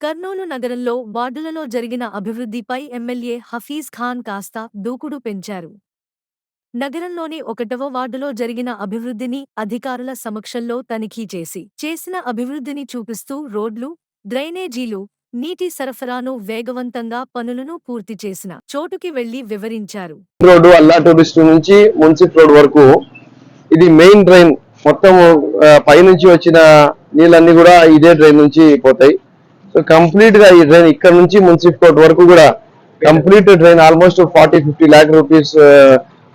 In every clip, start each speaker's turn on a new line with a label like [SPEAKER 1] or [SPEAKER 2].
[SPEAKER 1] కర్నూలు నగరంలో వార్డులలో జరిగిన అభివృద్ధిపై ఎమ్మెల్యే హఫీజ్ ఖాన్ కాస్త దూకుడు పెంచారు. నగరంలోని ఒకటవ వార్డులో జరిగిన అభివృద్ధిని అధికారుల సమక్షంలో తనిఖీ చేసి చేసిన అభివృద్ధిని చూపిస్తూ రోడ్లు డ్రైనేజీలు నీటి సరఫరాను వేగవంతంగా పనులను పూర్తి చేసిన చోటుకి వెళ్ళి వివరించారు.
[SPEAKER 2] రోడ్డు అల్లా టూరిస్ట్ నుంచి మున్సిప్ రోడ్ వరకు ఇది మెయిన్ డ్రైన్. మొత్తం పై పైనుంచి వచ్చిన నీళ్ళన్నీ కూడా ఇదే డ్రైన్ నుంచి పోతాయి. కంప్లీట్గా ఈ డ్రైన్ ఇక్కడ నుంచి మున్సిప్ కోర్ట్ వరకు కూడా complete drain almost forty fifty lakh rupees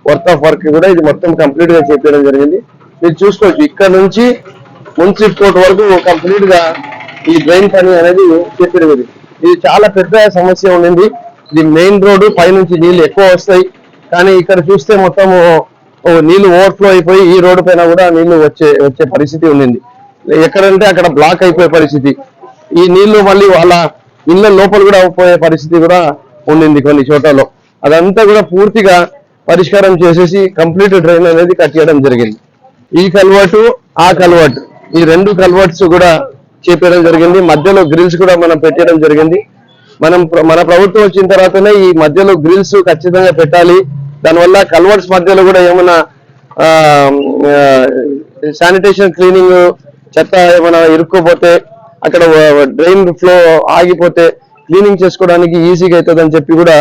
[SPEAKER 2] worth of work కూడా ఇది మొత్తం కంప్లీట్గా చేపించడం జరిగింది. మీరు చూసుకోవచ్చు ఇక్కడ నుంచి మున్సిప్ కోర్ట్ వరకు కంప్లీట్గా ఈ డ్రైన్ పని అనేది చేపించడం ఇది చాలా పెద్ద సమస్య ఉండింది. ఇది మెయిన్ రోడ్డు పైనుంచి నీళ్ళు ఎక్కువ వస్తాయి. కానీ ఇక్కడ చూస్తే మొత్తం నీళ్ళు ఓవర్ఫ్లో అయిపోయి ఈ రోడ్డు పైన కూడా నీళ్ళు వచ్చే వచ్చే పరిస్థితి ఉండింది. ఎక్కడంటే అక్కడ బ్లాక్ అయిపోయే పరిస్థితి. ఈ నీళ్ళు మళ్ళీ వాళ్ళ ఇళ్ళ లోపల కూడా పోయే పరిస్థితి కూడా ఉండింది కొన్ని చోట్లలో. అదంతా కూడా పూర్తిగా పరిష్కారం చేసేసి కంప్లీట్ డ్రైన్ అనేది కట్టేయడం జరిగింది. ఈ కల్వర్టు ఆ కల్వర్ట్ ఈ రెండు కల్వర్ట్స్ కూడా చేపేయడం జరిగింది. మధ్యలో గ్రిల్స్ కూడా మనం పెట్టడం జరిగింది. మనం మన ప్రభుత్వం వచ్చిన తర్వాతనే ఈ మధ్యలో గ్రిల్స్ ఖచ్చితంగా పెట్టాలి. దానివల్ల కల్వర్ట్స్ మధ్యలో కూడా ఏమైనా శానిటేషన్ క్లీనింగ్ చెత్త ఏమైనా ఇరుక్కుపోతే అక్కడ డ్రైన్ ఫ్లో ఆగిపోతే క్లీనింగ్ చేసుకోవడానికి ఈజీగా అవుతుందని చెప్పి కూడా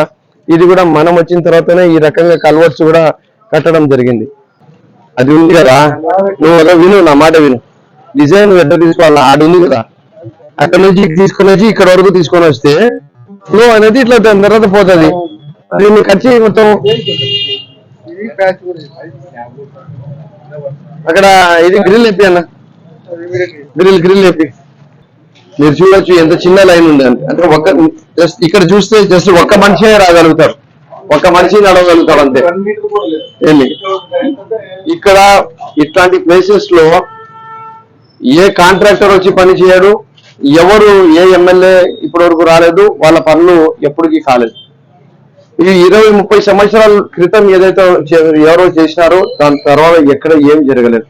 [SPEAKER 2] ఇది కూడా మనం వచ్చిన తర్వాతనే ఈ రకంగా కల్వర్స్ కూడా కట్టడం జరిగింది. అది ఉంది కదా? నువ్వు అలా విను నా మాట విను. డిజైన్ ఎట్లా తీసుకోవాలా? ఆడు ఉంది కదా? అక్కడ నుంచి తీసుకొని వచ్చి ఇక్కడ వరకు తీసుకొని వస్తే ఫ్లో అనేది ఇట్లా దాని తర్వాత పోతుంది. దీన్ని కట్ చేయి మొత్తం. అక్కడ ఇది గ్రిల్ ఎప్పి అన్న. గ్రిల్ గ్రిల్ ఎప్పి మీరు చూడొచ్చు ఎంత చిన్న లైన్ ఉంది అంటే అంటే ఒక్క జస్ట్ ఇక్కడ చూస్తే జస్ట్ ఒక్క మనిషే రాగలుగుతారు. ఒక మనిషి నడవగలుగుతాడు అంతే. ఏంటి ఇక్కడ ఇట్లాంటి ప్లేసెస్లో ఏ కాంట్రాక్టర్ వచ్చి పని చేయడు ఎవరు ఏ ఎమ్మెల్యే ఇప్పటి వరకు రాలేదు వాళ్ళ పనులు ఎప్పటికీ కాలేదు. ఇది ఇరవై ముప్పై సంవత్సరాల క్రితం ఏదైతే ఎవరో చేసినారో దాని తర్వాత ఎక్కడ ఏం జరగలేదు.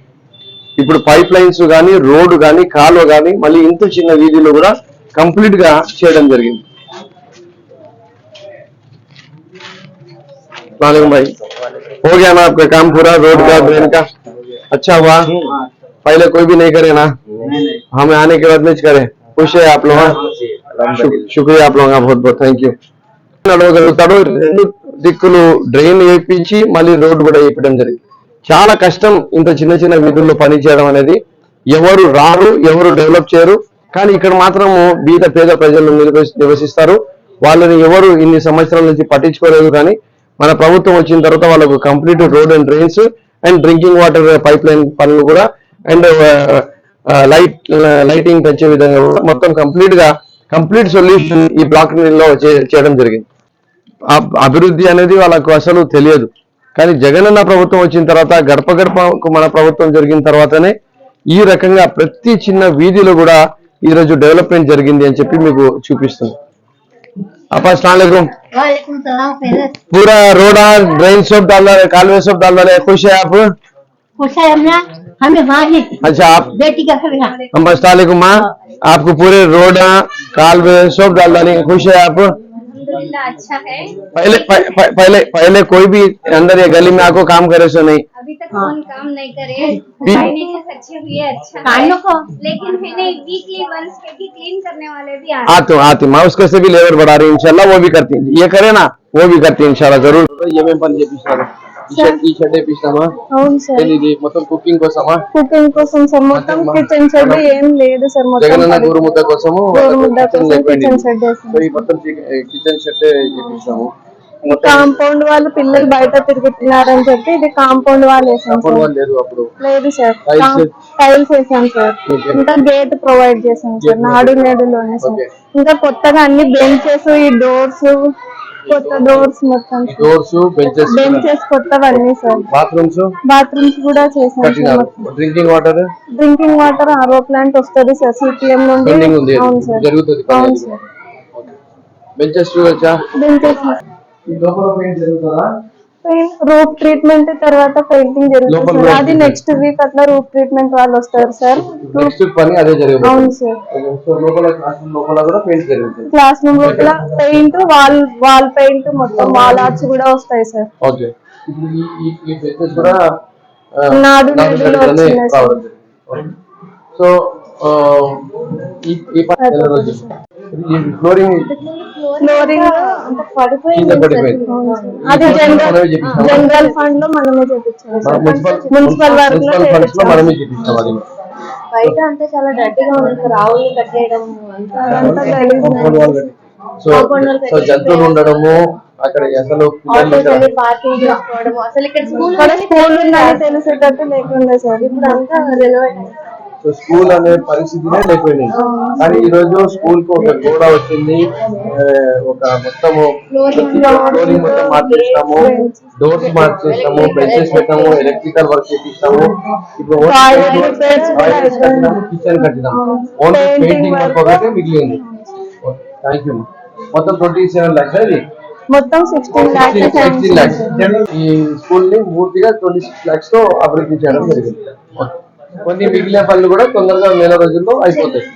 [SPEAKER 2] ఇప్పుడు పైప్ లైన్స్ కానీ రోడ్డు కానీ కాలువ కానీ మళ్ళీ ఇంత చిన్న వీధిలో కూడా కంప్లీట్ గా చేయడం జరిగింది सलाम भाई हो गया ना आपका काम पूरा रोड का ड्रेन का अच्छा हुआ पहले कोई भी नहीं करे ना हमें आने के बाद में करे खुश है आप लोग हाँ? शु- शुक्रिया आप लोगों का बहुत बहुत థ్యాంక్ యూ నడవగలుగుతాడు రెండు దిక్కులు డ్రైన్ వేయించి మళ్ళీ రోడ్డు కూడా వేయడం జరిగింది చాలా కష్టం ఇంత చిన్న చిన్న వీధుల్లో పని చేయడం అనేది. ఎవరు రారు ఎవరు డెవలప్ చేయరు. కానీ ఇక్కడ మాత్రము బీద పేద ప్రజలు నివసిస్తారు. వాళ్ళని ఎవరు ఇన్ని సంవత్సరాల నుంచి పట్టించుకోలేదు కానీ మన ప్రభుత్వం వచ్చిన తర్వాత వాళ్ళకు complete road and drains and drinking water pipe line పనులు కూడా అండ్ లైట్ లైటింగ్ పెంచే విధంగా కూడా మొత్తం కంప్లీట్గా కంప్లీట్ సొల్యూషన్ ఈ బ్లాక్లో చే- చేయడం జరిగింది. అభివృద్ధి అనేది వాళ్ళకు అసలు తెలియదు. కానీ జగనన్న ప్రభుత్వం వచ్చిన తర్వాత గడప గడపకు మన ప్రభుత్వం జరిగిన తర్వాతనే ఈ రకంగా ప్రతి చిన్న వీధిలో కూడా ఈ రోజు డెవలప్మెంట్ జరిగింది అని చెప్పి మీకు చూపిస్తుంది आप अस्सलाम वालेकुम
[SPEAKER 3] वालेकुम सलाम खैरियत
[SPEAKER 2] पूरा रोड ड्रेन सब डाल रहे कालवे सब डाल रहे खुश है आप
[SPEAKER 3] खुश है हमने हमें माँ ही
[SPEAKER 2] अच्छा आप
[SPEAKER 3] बेटी का खबरा
[SPEAKER 2] हम अस्सलाम वालेकुम माँ आपको पूरे रोड कालवे सब डाल डाले खुश है आप
[SPEAKER 4] अल्हम्दुलिल्लाह अच्छा है।
[SPEAKER 2] पहले पहले पहले कोई भी अंदर ये गली में आको काम करे सो नहीं।
[SPEAKER 4] अभी तक कौन हाँ। काम नहीं करे। अच्छी
[SPEAKER 3] हुई
[SPEAKER 4] है
[SPEAKER 3] अच्छा
[SPEAKER 4] लेकिन मैंने वीकली वंस के भी क्लीन करने वाले भी
[SPEAKER 2] आते आती माँ उसके से भी लेबर बढ़ा रही है इंशाल्लाह वो भी करती है। ये करे ना वो भी करती है इंशाल्लाह ज़रूर। ये मैं पंजे पीछे ఈ షెడ్ వేపిస్తామా
[SPEAKER 5] అవును సార్.
[SPEAKER 2] ఇది మొత్తం కుకింగ్ కోసమా?
[SPEAKER 5] కుకింగ్ కోసం సార్. మొత్తం కిచెన్ షెడ్ ఏం లేదు సార్.
[SPEAKER 2] జగనన్న గోరు ముద్ద కోసము కిచెన్
[SPEAKER 5] షెడ్
[SPEAKER 2] మొత్తం కిచెన్ షెడ్ చేపిస్తాము.
[SPEAKER 5] కాంపౌండ్ వాళ్ళు పిల్లలు బయట తిరుగుతున్నారని చెప్పి ఇది కాంపౌండ్ వాళ్ళు వేసాం
[SPEAKER 2] లేదు అప్పుడు.
[SPEAKER 5] లేదు సార్? టైల్స్ వేసాం సార్. ఇంకా గేట్ ప్రొవైడ్ చేసాం సార్. నాడు నేడులోనే సార్. ఇంకా కొత్తగా అన్ని బెంచెస్ ఈ డోర్స్ కొత్త డోర్స్ మొత్తం.
[SPEAKER 2] డోర్స్ బెంచెస్
[SPEAKER 5] బెంచెస్ కొత్తవన్నీ సార్.
[SPEAKER 2] బాత్రూమ్స్
[SPEAKER 5] బాత్రూమ్స్ కూడా చేసాం
[SPEAKER 2] drinking water
[SPEAKER 5] drinking water RO plant వస్తుంది సార్ సిపిఎం నుండి.
[SPEAKER 2] పెండింగ్ ఉంది.
[SPEAKER 5] అవును సార్.
[SPEAKER 2] జరుగుతుంది
[SPEAKER 5] అవును సార్.
[SPEAKER 2] బెంచెస్ చూడొచ్చా?
[SPEAKER 5] బెంచెస్
[SPEAKER 2] ఈ లోపల పెయింట్ జరుగుతుందా?
[SPEAKER 5] రూప్ ట్రీట్మెంట్ తర్వాత పెయింటింగ్ జరుగుతుంది సార్. అది. నెక్స్ట్ వీక్ అట్లా రూప్ ట్రీట్మెంట్ వాళ్ళు వస్తారు సార్.
[SPEAKER 2] నెక్స్ట్ పని అదే జరగబోతుంది
[SPEAKER 5] అవును సార్.
[SPEAKER 2] సో లోపల క్లాస్ రూమ్ లోపల కూడా పెయింట్ జరుగుతుంది.
[SPEAKER 5] క్లాస్ రూమ్ లోపల పెయింట్ వాల్ వాల్ పెయింట్ మొత్తం వాల్ ఆర్ట్స్ కూడా వస్తాయి సార్.
[SPEAKER 2] ఓకే ఇప్పుడు ఈ ఈ ఈ బిజినెస్ కూడా ఆ,
[SPEAKER 5] నాడు.
[SPEAKER 2] సో ఈ ఫ్లోరింగ్
[SPEAKER 5] ఫ్లోరింగ్
[SPEAKER 2] పడిపోయింది
[SPEAKER 5] అది జనరల్ ఫండ్లో మనమే
[SPEAKER 2] మున్సిపల్ వర్క్లో
[SPEAKER 6] బయట అంతా చాలా డర్టీగా ఉంది సార్. ఆవుల్ని కట్టేయడం.
[SPEAKER 2] సో సో జంతువులు ఉండడము అక్కడ అసలు
[SPEAKER 6] అసలు ఇక్కడ స్కూల్
[SPEAKER 5] స్కూల్ ఉందని తెలిసేటట్టు లేకుండా సార్.
[SPEAKER 6] ఇప్పుడు అంతా రెనోవేట్
[SPEAKER 2] సో స్కూల్ అనే పరిస్థితినే లేకపోయింది కానీ ఈ రోజు స్కూల్కు ఒక గోడ వచ్చింది. ఆ, ఒక మొత్తము ఫ్లోరింగ్ మొత్తం మార్చేస్తాము డోర్స్ మార్చేస్తాము బెంచెస్ పెట్టాము ఎలక్ట్రికల్ వర్క్ చేపిస్తాము. ఇప్పుడు
[SPEAKER 5] Toilet repairs కూడా అయిపోయింది.
[SPEAKER 2] కిచెన్ కట్టినాము only
[SPEAKER 5] Painting
[SPEAKER 2] painting work
[SPEAKER 5] work.
[SPEAKER 2] ఒకటే మిగిలింది. థ్యాంక్ యూ మొత్తం ట్వంటీ సెవెన్ లాక్స్ అది
[SPEAKER 5] మొత్తం సిక్స్టీన్ ల్యాక్స్
[SPEAKER 2] సిక్స్టీన్ లాక్స్ ఈ స్కూల్ని పూర్తిగా ట్వంటీ సిక్స్ లాక్స్తో అభివృద్ధి చేయడం జరిగింది. కొన్ని మిగిలిన పనులు కూడా తొందరగా నెల రోజుల్లో అయిపోతాయి.